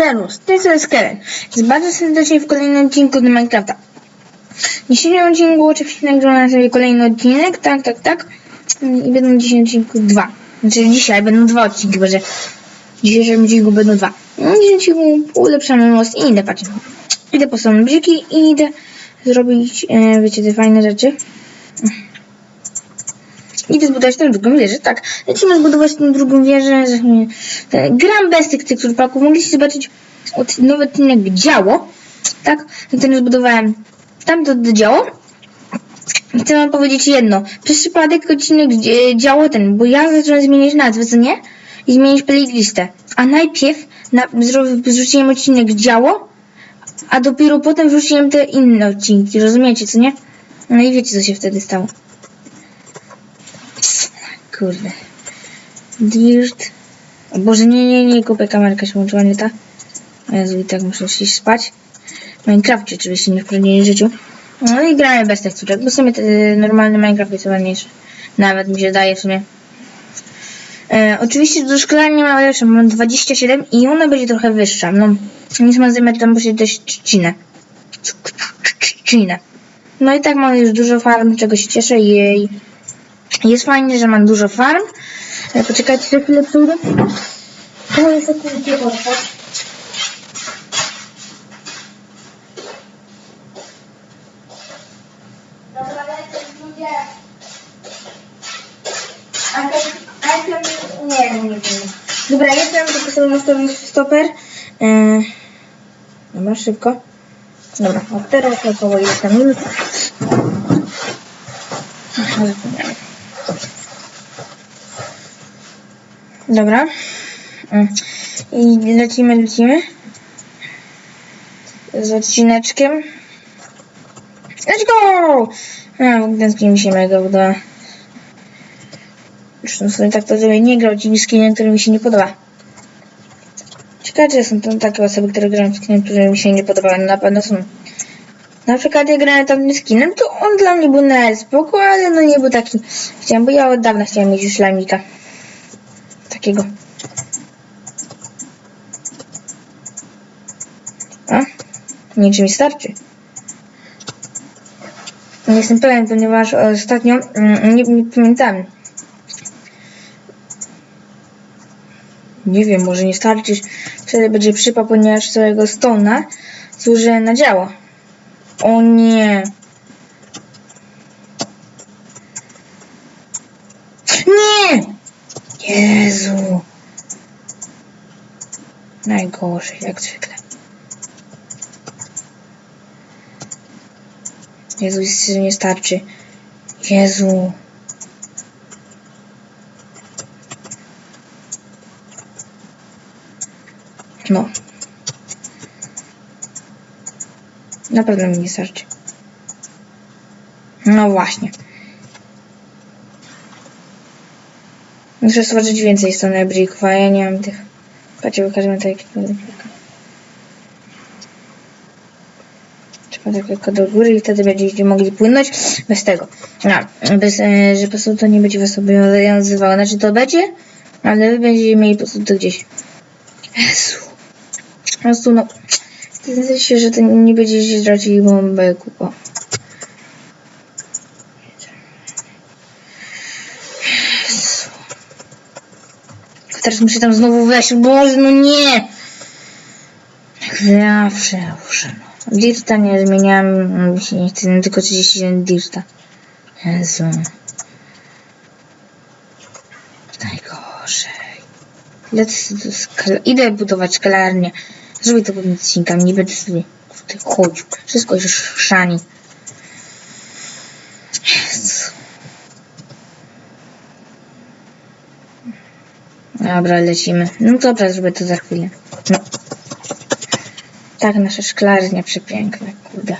Serus, to jest Skelen. Jest bardzo serdecznie w kolejnym odcinku do Minecrafta. W dzisiejszym odcinku oczywiście nagrywam sobie kolejny odcinek, tak, tak, tak. I będą w dzisiejszym odcinku dwa. Znaczy dzisiaj będą dwa odcinki, bo że w dzisiejszym odcinku będą dwa. W dzisiejszym odcinku ulepszamy most i idę, patrzę. Idę po brzegi i idę zrobić, e, wiecie, te fajne rzeczy. Idę zbudować tę drugą wieżę, tak. Lecimy zbudować tę drugą wieżę. Gram bez tych tektur paków. Mogliście zobaczyć od nowy odcinek działo. Tak? Ten zbudowałem tamto działo. I Chcę wam powiedzieć jedno. Przez przypadek odcinek działo ten, bo ja zacząłem zmieniać nazwę, co nie? I zmienić playlistę. A najpierw na, wrzuciłem odcinek działo, a dopiero potem wrzuciłem te inne odcinki. Rozumiecie, co nie? No i wiecie, co się wtedy stało. Kurde. Dirt. O Boże, nie, nie, nie, kupię kamerkę się włączyła, nie ta. O Jezu, i tak muszę iść spać. W Minecrafcie oczywiście, nie w prawdziwym życiu. No i gramy bez teksturek, bo w sumie te, normalny Minecraft jest ładniejszy. Nawet mi się daje w sumie. E, oczywiście do szklarni mam lepszą, mam 27 i ona będzie trochę wyższa. No, nic ma zajmę tam musi dać trzcinę. Trzcinę. No i tak mam już dużo farm, czego się cieszę. Jej. Jest fajnie, że mam dużo farm. E, Poczekajcie, że chwilę przyjdę. To jest sekundkę poczekać. Dobra, jestem, tylko sobie nastawię stoper. Yy, dobra, szybko. Dobra, a teraz około ile tam minut. Aha, zapomniałem. Dobra. Mm. I lecimy, lecimy. Z odcineczkiem. Let's go! A, tęskni mi się mega uda. Zresztą sobie tak to sobie nie grał ci skinem, który mi się nie podoba. Ciekawe, są to takie osoby, które grają skinem, które mi się nie podobają. Na pewno są. Na przykład ja grałem tam skinem, to on dla mnie był na spoko, ale no nie był taki. Chciałem, bo ja od dawna chciałem mieć już lamika. Takiego. A? Nie, czy mi starczy. Nie jestem pewien, ponieważ ostatnio mm, nie, nie pamiętam. Nie wiem, może nie starczy. Wtedy będzie przypał, ponieważ całego stona służy na działo. O. Nie! Jezu. Najgorzej, jak zwykle. Jezu, nie starczy. Jezu. No. Naprawdę mi nie starczy. No właśnie. Muszę stworzyć więcej stronę brików, a ja nie mam tych. Patrzcie, pokażemy kilka brika. Trzeba tak tylko do góry i wtedy będziecie mogli płynąć bez tego. No, bez, e, że po prostu to nie będzie was obowiązywało. Znaczy to będzie, ale wy będziecie mieli po prostu to gdzieś. Jezu. Po prostu no. Zdaje się, że to nie będziecie tracili bombę kupa. Jezu. Teraz muszę tam znowu wejść. Boże, no nie! Jak zawsze muszę, no. Dirta nie zmieniałem, nie tylko 37 dirta. Jezu. Najgorzej. Lecę do. Idę budować szkalarnię. Zrobię to pod odcinkami, nie będę sobie chodził. Wszystko już chrzani. Jezu. Dobra, lecimy. No dobra, zrobię to za chwilę. No. Tak, nasza szklarnia przepiękna, kurde.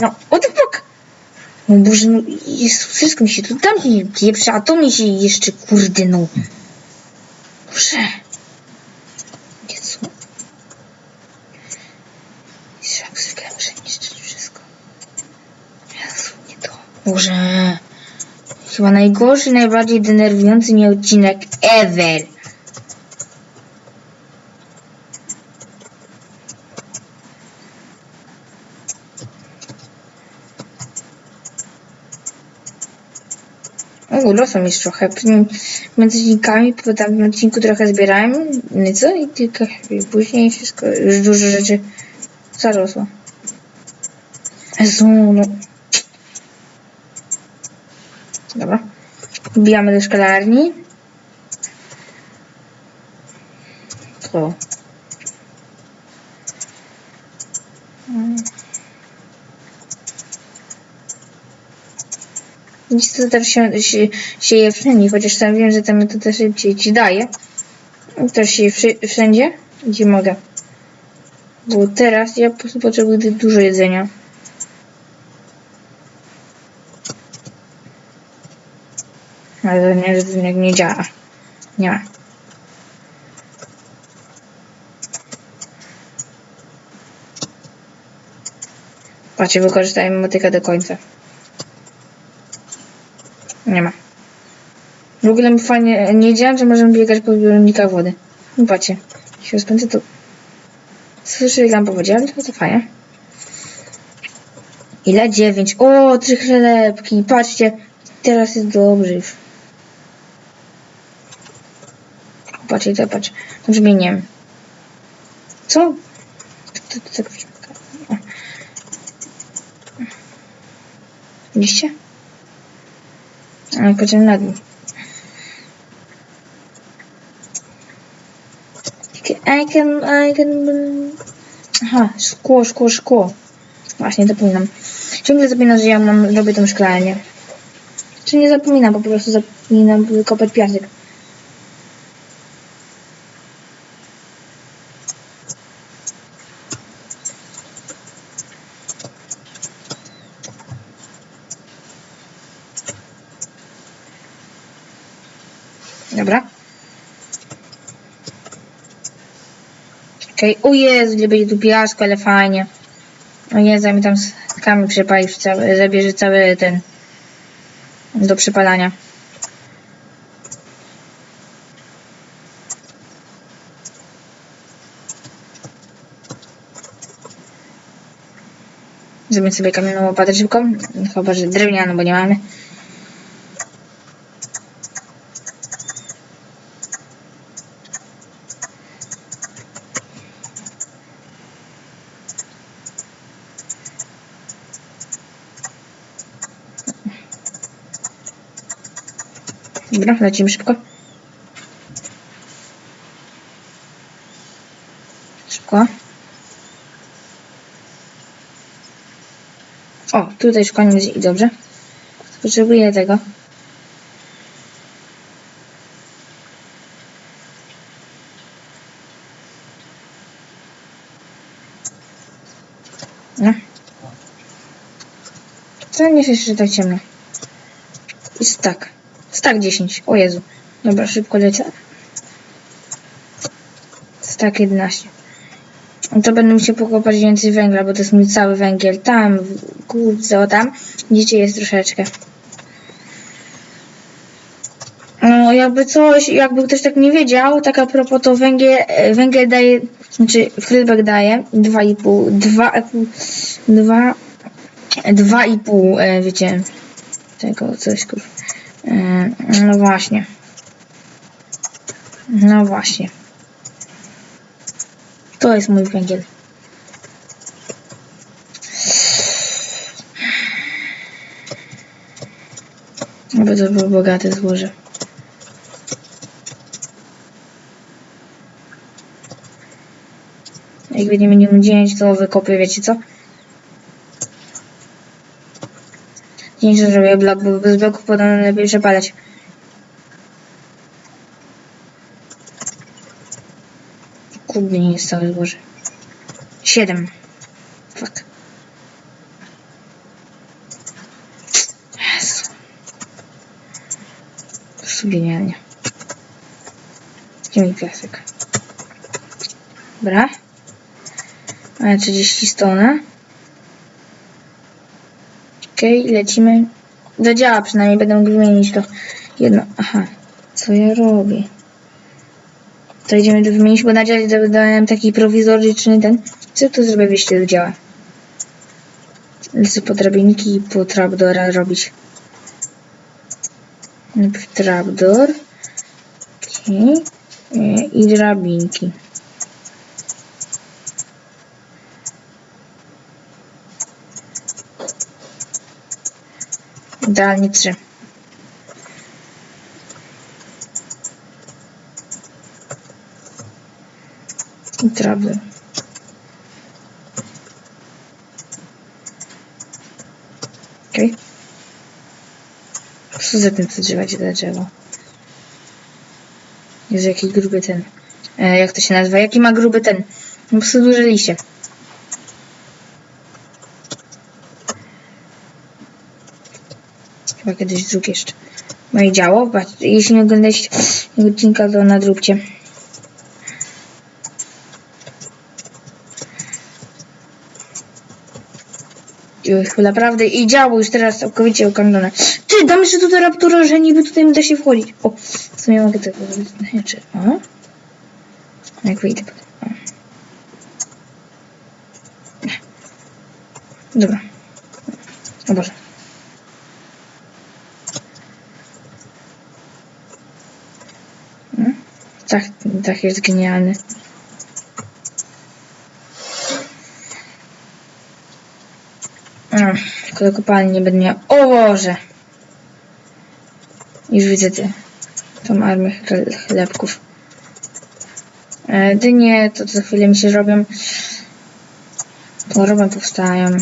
No, fuck? No Boże, no jest, wszystko mi się tu tam nie a to mi się jeszcze, kurde, no. Boże. Jezu. Jezu, jak zwykle muszę niszczyć wszystko. Boże. Chyba najgorszy, najbardziej denerwujący mnie odcinek ever. O, losem jest trochę. Między odcinkami po tamtym odcinku trochę zbierałem. No i co? I tylko później wszystko, już dużo rzeczy zarosło. Jezu, no. Dobra. Wbijamy do szkolarni. To. To też się, się, sieje wszędzie, chociaż sam wiem, że ta metoda szybciej ci daje. Też się wszędzie, gdzie mogę. Bo teraz ja po prostu potrzebuję dużo jedzenia. Ale nie, nie, nie działa. Nie ma. Patrzcie, wykorzystajmy motykę do końca. Nie ma. W ogóle fajnie nie wiedziałem, że możemy biegać po zbiornikach wody. No patrzcie. Jak się rozpędzę, to słyszę tam po wodzie, ale to, fajnie. Ile? Dziewięć. O, trzy chlebki. Patrzcie. Teraz jest dobrze już. Patrzcie, to patrz. To brzmieniem. Co? Widzicie? A, potem na dół. I can, I can... Aha, szkło, szkło, szkło. Właśnie, zapominam. Ciągle zapominam, że ja mam, robię tą szklarnię. Czy nie zapominam, po prostu zapominam wykopać piasek. Dobra. Okej, o Jezu, nie będzie tu piasku, ale fajnie. O Jezu, mi tam kamień przepalisz cały, zabierze cały ten do przepalania. Zrobię sobie kamienną łopatę szybką. Chyba, że drewnianą, bo nie mamy. Dobra, lecimy szybko. Szybko. O, tutaj już koniec i dobrze. Potrzebuję tego. No. Co nie jest jeszcze tak ciemno. Stak 10. O Jezu. Dobra, szybko lecę. Stak 11. No to będę musiał pokopać więcej węgla, bo to jest mój cały węgiel. Tam, górce, o tam. Widzicie, jest troszeczkę. No, jakby coś, jakby ktoś tak nie wiedział, tak a propos, to węgiel, węgiel daje, znaczy chlebek daje 2,5, 2,5, 2, 2,5, e, wiecie, tego coś, kur... E, No właśnie. No właśnie. To jest mój węgiel. Aby to było bogate złoże. Jak będziemy nie dzień, to wykopię, wiecie co? Dzień, że zrobię blok, bo bez bloków podobno lepiej przepalać. Kurde, nie jest całe złoże. Siedem. Fuck. Jezu. Po prostu genialnie. Gdzie mi piasek? Dobra. Mamy 30 stona. Okej, lecimy. zadziała, przynajmniej będę mógł wymienić to jedno. Aha, co ja robię? To idziemy to wymienić, bo na dziale dodałem taki prowizoryczny ten. Co tu zrobię, wieście do działa? Lecę po drabinki i po trapdora robić. Trapdoor. Okej. E, I drabinki. Idealnie trzy. I trapdoor. Okej. Co za tym co drzewa ci to drzewo? Jest jaki gruby ten. E, jak to się nazywa? Jaki ma gruby ten? Po prostu duże liście. Kiedyś druk jeszcze. Moje działo. Jeśli nie oglądaliście odcinka, to nadróbcie. Chyba naprawdę i działo już teraz całkowicie ukończone. Ty, dam jeszcze tutaj raptura, że niby tutaj da się wchodzić. O, w sumie mogę tego zrobić. Znaczy, o. Jak wyjdę. O. Dobra. O Boże. No, Tak, jest genialny. Tylko do kopalni nie będę miał. O Boże! Już widzę ty. Tą armię chle- chlebków. E, dynie to co chwilę mi się robią. Chorobem powstają.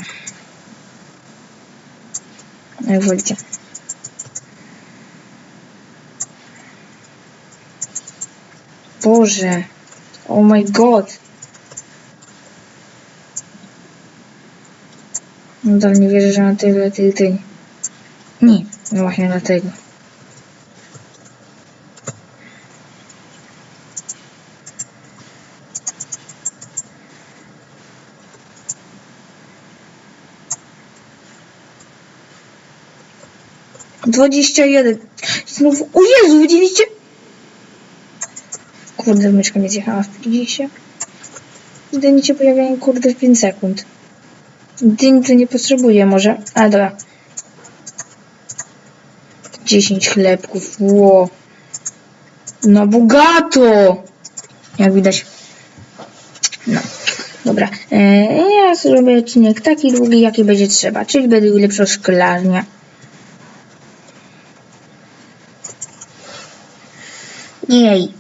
Jak wolicie. Boże. Oh my god. Nadal nie wierzę, że mam tyle tych dyń. Nie, no właśnie dlatego. Dwadzieścia jeden. Znów, o Jezu, widzieliście? Kurde, myszka nie zjechała w 50. Dyni się pojawiają, kurde, w 5 sekund. Dyń to nie potrzebuje może, ale dobra. 10 chlebków, ło. No bogato! Jak widać. No, dobra. E, ja zrobię odcinek taki długi, jaki będzie trzeba, czyli będę ulepszał szklarnię. Jej.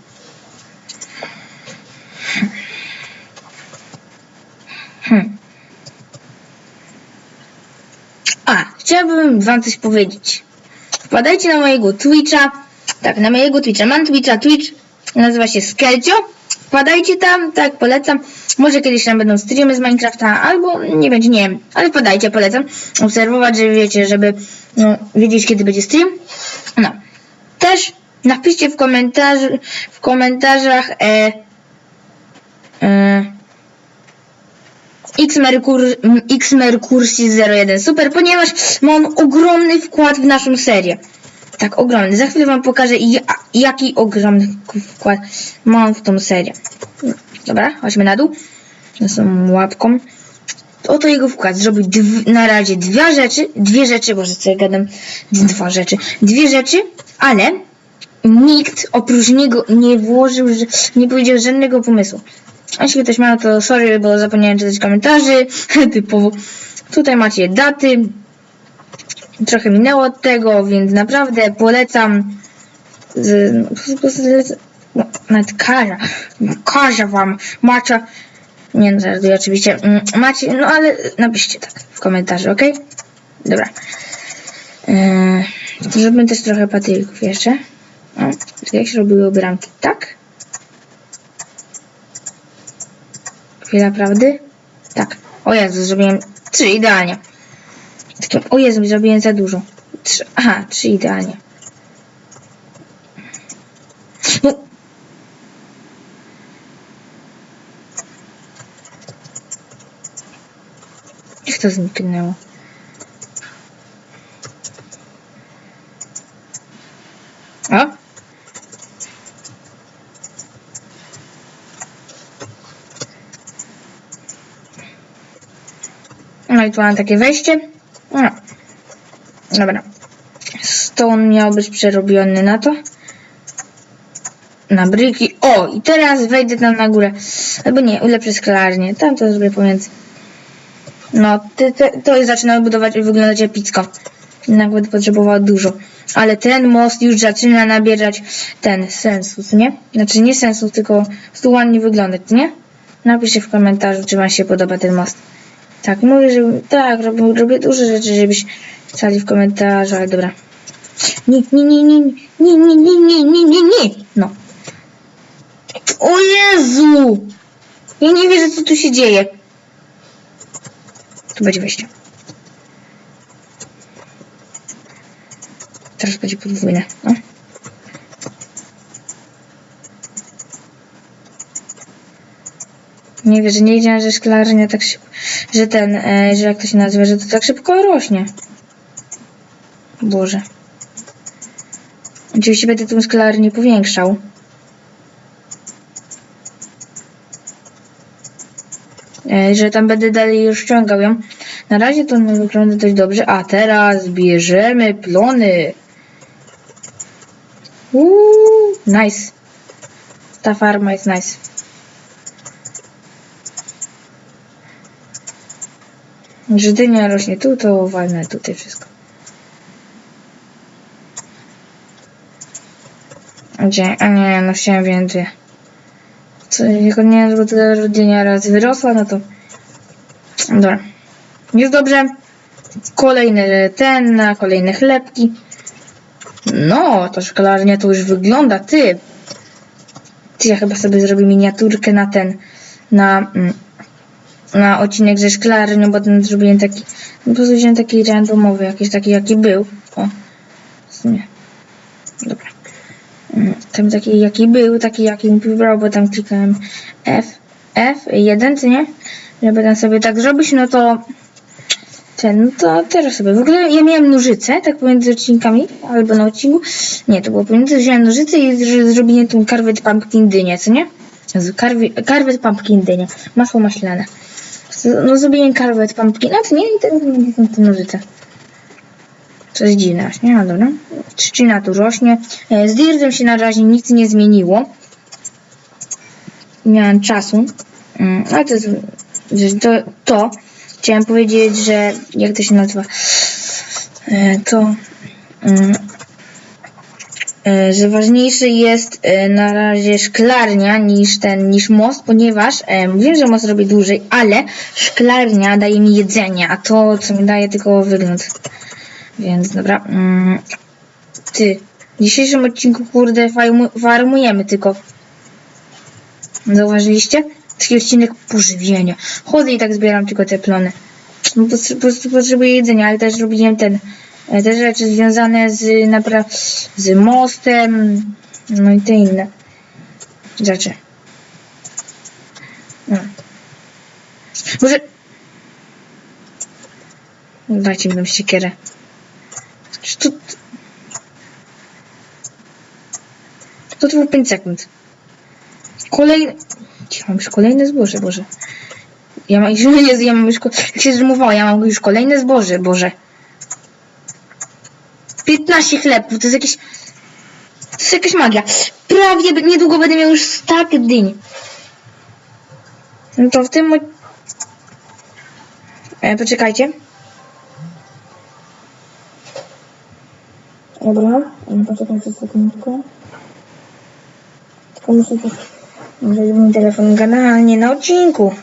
Wam coś powiedzieć. Wpadajcie na mojego Twitcha. Tak, na mojego Twitcha. Mam Twitcha, Twitch nazywa się Skelcio. Wpadajcie tam, tak, polecam. Może kiedyś tam będą streamy z Minecrafta, albo nie będzie, nie wiem, ale wpadajcie, polecam. Obserwować, żeby wiecie, żeby no, wiedzieć, kiedy będzie stream. No. Też napiszcie w komentarzu, w komentarzach e, e, X-Merkur, X-Merkursi 01 Super, ponieważ ma on ogromny wkład w naszą serię. Tak, ogromny. Za chwilę wam pokażę, ja, jaki ogromny wkład ma on w tą serię. Dobra, chodźmy na dół. Tą łapką. Oto jego wkład. Zrobił na razie dwie rzeczy, dwie rzeczy, boże co ja gadam, dwa rzeczy, dwie rzeczy, ale nikt oprócz niego nie włożył, nie powiedział żadnego pomysłu. Jeśli ktoś ma, to sorry, bo zapomniałem czytać komentarzy, typowo. Tutaj macie daty. Trochę minęło od tego, więc naprawdę polecam. Z, no, nawet karza. Karza wam. Macie. Nie no, żartuję oczywiście. Mm, Macie, no ale napiszcie tak w komentarzu, ok? Dobra. Eee, zrobimy też trochę patylków jeszcze. O, jak się robiły bramki? Tak? Chwila prawdy? Tak. O Jezu, zrobiłem trzy idealnie. Takim, o Jezu, zrobiłem za dużo. Trzy, aha, trzy idealnie. No. Jak to zniknęło? O! No i tu mam takie wejście. No. Dobra. Stone miał być przerobiony na to. Na bryki. O! I teraz wejdę tam na górę. Albo nie, ulepszę szklarnię. Tam to zrobię pomiędzy. No, te, to już zaczyna budować i wyglądać epicko. Jednak będę potrzebował dużo. Ale ten most już zaczyna nabierać ten sensus, nie? Znaczy nie sensus, tylko prostu ładnie wyglądać, nie? Napiszcie w komentarzu, czy wam się podoba ten most. Tak, mówię, że tak, robię, robię dużo rzeczy, żebyś pisali w komentarzu, ale dobra. Nie, nie, nie, nie, nie, nie, nie, nie, nie, nie, nie. No. O Jezu! Ja nie wierzę, co tu się dzieje. Tu będzie wejście. Teraz będzie podwójne. No. Nie wierzę, nie wiedziałem, że szklarnia tak szybko, że ten, e, że jak to się nazywa, że to tak szybko rośnie. Boże. Oczywiście będę tą szklarnię powiększał. E, że tam będę dalej rozciągał ją. Na razie to wygląda dość dobrze. A teraz bierzemy plony. Uuu, nice. Ta farma jest nice. Żydynia rośnie tu, to walnę tutaj wszystko. Gdzie? A nie, no chciałem więcej. Co, jak nie, ta żydynia raz wyrosła, no to... Dobra. Jest dobrze. Kolejny ten, na kolejne chlebki. No, to szklarnia to już wygląda, ty. Ty, ja chyba sobie zrobię miniaturkę na ten, na, mm, na odcinek ze szklarnią, bo ten zrobiłem taki, po prostu taki randomowy, jakiś taki, jaki był. O, sumie. Dobra. Mm, Tam taki, jaki był, taki, jaki mi wybrał, bo tam klikałem F, F1, czy nie? Żeby tam sobie tak zrobić, no to ten, no to teraz sobie. W ogóle ja miałem nożyce, tak pomiędzy odcinkami, albo na odcinku. Nie, to było pomiędzy, wziąłem nożyce i z- zrobiłem tą carved pumpkin dynię, co nie? Carved pumpkin dynię. Masło maślane. No zrobiłem carved pumpkin, a to nie, ten, są te nożyce. Co jest dziwne właśnie, ale dobra. Trzcina tu rośnie. E, Z Dirtem się na razie nic nie zmieniło. Nie miałem czasu. Mm, Ale to to, to chciałem powiedzieć, że jak to się nazywa, E, to mm, że ważniejszy jest e, na razie szklarnia niż ten, niż most, ponieważ e, wiem, że most robi dłużej, ale szklarnia daje mi jedzenie, a to, co mi daje, tylko wygląd. Więc dobra. Mm, ty, w dzisiejszym odcinku, kurde, farmu- farmujemy tylko. Zauważyliście? Taki odcinek pożywienia. Chodzę i tak zbieram tylko te plony. Po prostu potrzebuję jedzenia, ale też robiłem ten, e, te rzeczy związane z napra- z mostem, no i te inne rzeczy. No. Może... Dajcie mi tą siekierę. Czy to... To trwa 5 sekund. Kolejny... Cicho, mam już kolejne zboże, Boże. Ja mam, ja mam już, jak się ja mam już kolejne zboże, Boże. 15 chlebów, to jest jakieś, to jest jakaś magia. Prawie niedługo będę miał już stak dyń. No to w tym... E, poczekajcie. Dobra, e, poczekajcie sekundkę. Tylko muszę mój telefon generalnie na odcinku.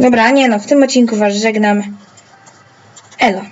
Dobra, nie no, w tym odcinku was żegnam. Elo.